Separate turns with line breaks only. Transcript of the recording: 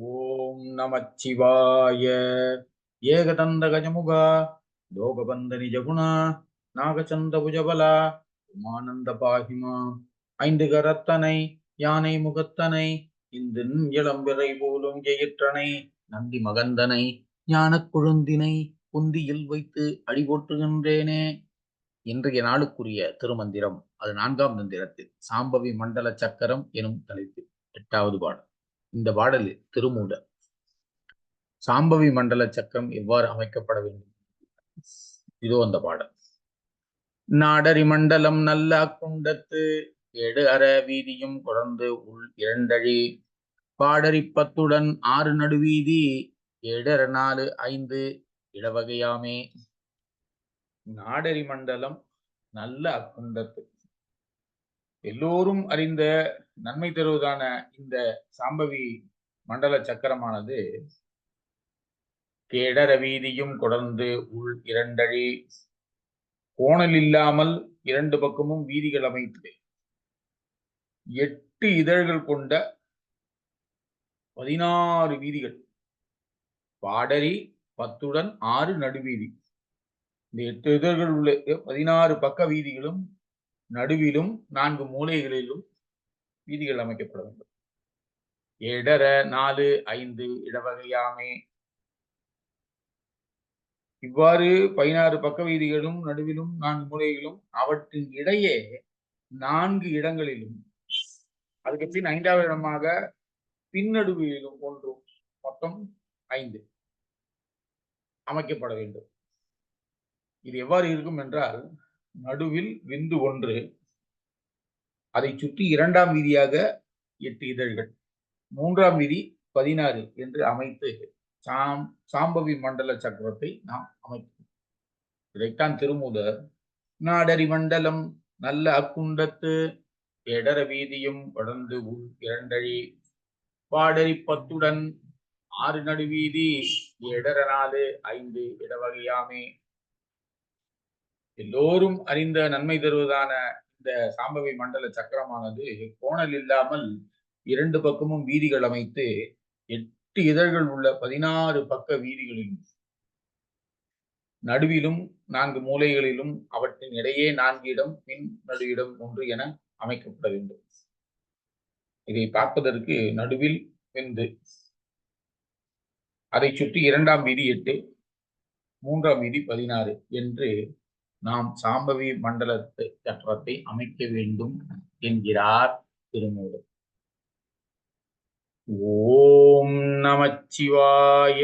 ஓம் நமச்சிவாய. ஏகதந்த கஜமுக லோகபந்த நிஜகுணா நாகச்சந்த புஜபலா உமானந்த பாகிமா ஐந்து கரத்தனை யானை முகத்தனை இந்தின் இளம்பிறை போலும் ஜெயிற்றனை நந்தி மகந்தனை ஞானக் குழுந்தினை குந்தியில் வைத்து அடிபோற்றுகின்றேனே. இன்றைய நாளுக்குரிய திருமந்திரம் அது நான்காம் மந்திரத்தில் சாம்பவி மண்டல சக்கரம் எனும் தலைப்பில் எட்டாவது பாடல். இந்த பாடல் திருமூலர் சாம்பவி மண்டல சக்கரம் எவ்வாறு அமைக்கப்பட வேண்டும்? இதோ அந்த பாடல். நாடரி மண்டலம் நல்ல குண்டத்து எடு அற வீதியும் குழந்து உள் இரண்டழி. பாடரி பத்துடன் ஆறு நடுவீதி எடர நாலு ஐந்து இடவகையாமே நாடரி மண்டலம் நல்ல அக்குண்டத்து எல்லோரும் அறிந்த நன்மை தருவதான இந்த சாம்பவி மண்டல சக்கரமானது கேடர வீதியும் தொடர்ந்து உள் இரண்டழி கோணல் இல்லாமல் இரண்டு பக்கமும் வீதிகள் அமைத்து எட்டு இதழ்கள் கொண்ட பதினாறு வீதிகள். பாடரி பத்துடன் ஆறு நடுவீதி. இந்த எட்டு இதழ்கள் உள்ள பதினாறு பக்க வீதிகளும் நடுவிலும் நான்கு மூலைகளிலும் வீதிகள் அமைக்கப்பட வேண்டும். எடர நாலு ஐந்து இடவகையாமே. இவ்வாறு பதினாறு பக்க வீதிகளும் நடுவிலும் நான்கு மூலைகளும் அவற்றின் இடையே நான்கு இடங்களிலும் அதுக்கு பின் ஐந்தாவது இடமாக பின்னடுவிலும் ஒன்றும் மொத்தம் ஐந்து அமைக்கப்பட வேண்டும். இது எவ்வாறு இருக்கும் என்றால் நடுவில் விந்து ஒன்று. அதை சுற்றி இரண்டாம் வீதியாக எட்டு இதழ்கள். மூன்றாம் வீதி பதினாறு என்று அமைத்து சாம் சாம்பவி மண்டல சக்கரத்தை நாம் அமைப்போம். இதைத்தான் திருமூலர் நாடரி மண்டலம் நல்ல அக்குண்டத்து எடர வீதியும் வளர்ந்து உள் இரண்டழி பாடரி பத்துடன் ஆறு நடுவீதி எடர நாலு ஐந்து இடவகையாமே. எல்லோரும் அறிந்த நன்மை தருவதான இந்த சாம்பவி மண்டல சக்கரமானது கோணல் இல்லாமல் இரண்டு பக்கமும் வீதிகள் அமைத்து எட்டு இதழ்கள் உள்ள பதினாறு பக்க வீதிகளிலும் நடுவிலும் நான்கு மூலைகளிலும் அவற்றின் இடையே நான்கு இடம் பின் நடு இடம் ஒன்று என அமைக்கப்பட வேண்டும். இதை பார்ப்பதற்கு நடுவில் விந்து அதை சுற்றி இரண்டாம் வீதி எட்டு மூன்றாம் வீதி பதினாறு என்று நாம் சாம்பவி மண்டலத்தை சட்டத்தை அமைக்க வேண்டும் என்கிறார் திருமூலர். ஓம் நமச்சிவாய